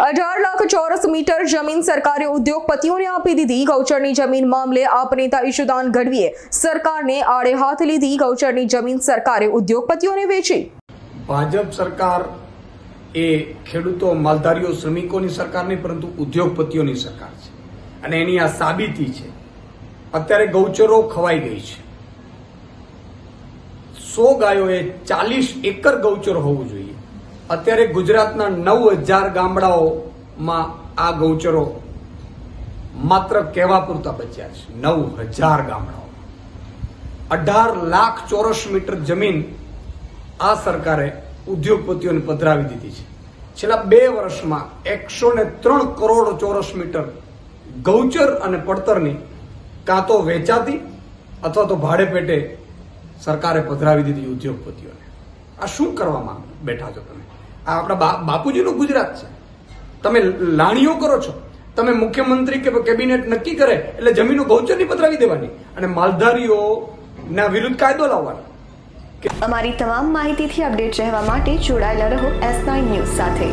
અઢાર લાખ ચોરસ મીટર જમીન સરકારે ઉદ્યોગપતિઓને આપી દીધી. ગૌચરની જમીન મામલે આપ નેતા ઈશુદાન ગઢવીએ સરકારને આડે હાથ લીધી. ગૌચરની જમીન સરકારે ઉદ્યોગપતિઓને વેચી. ભાજપ સરકાર એ ખેડૂતો, માલધારીઓ, શ્રમિકોની સરકાર નહીં, પરંતુ ઉદ્યોગપતિઓની સરકાર છે. અને એની આ સાબિતી છે. અત્યારે ગૌચરો ખવાઈ ગઈ છે. સો ગાયોએ ચાલીસ એકર ગૌચર હોવું જોઈએ. અત્યારે ગુજરાતના નવ હજાર ગામડાઓમાં આ ગૌચરો માત્ર કહેવા પૂરતા બચ્યા છે. નવ હજાર ગામડાઓ અઢાર લાખ ચોરસ મીટર જમીન આ સરકારે ઉદ્યોગપતિઓને પધરાવી દીધી છે. છેલ્લા બે વર્ષમાં એકસો ને ત્રણ કરોડ ચોરસ મીટર ગૌચર અને પડતરની કાં તો વેચાતી અથવા તો ભાડે પેટે સરકારે પધરાવી દીધી ઉદ્યોગપતિઓને. આ શું કરવામાં બેઠા છો તમે? આ આપણા બાપુજીનું ગુજરાત છે. તમે લાણીઓ કરો છો. તમે મુખ્યમંત્રી કે કેબિનેટ નક્કી કરે એટલે જમીનો ગૌચરની પધરાવી દેવાની. અને માલધારીઓના વિરુદ્ધ કાયદો લાવવાનો. અમારી તમામ માહિતીથી અપડેટ રહેવા માટે જોડાયેલા રહો એસ નાઇન ન્યૂઝ સાથે.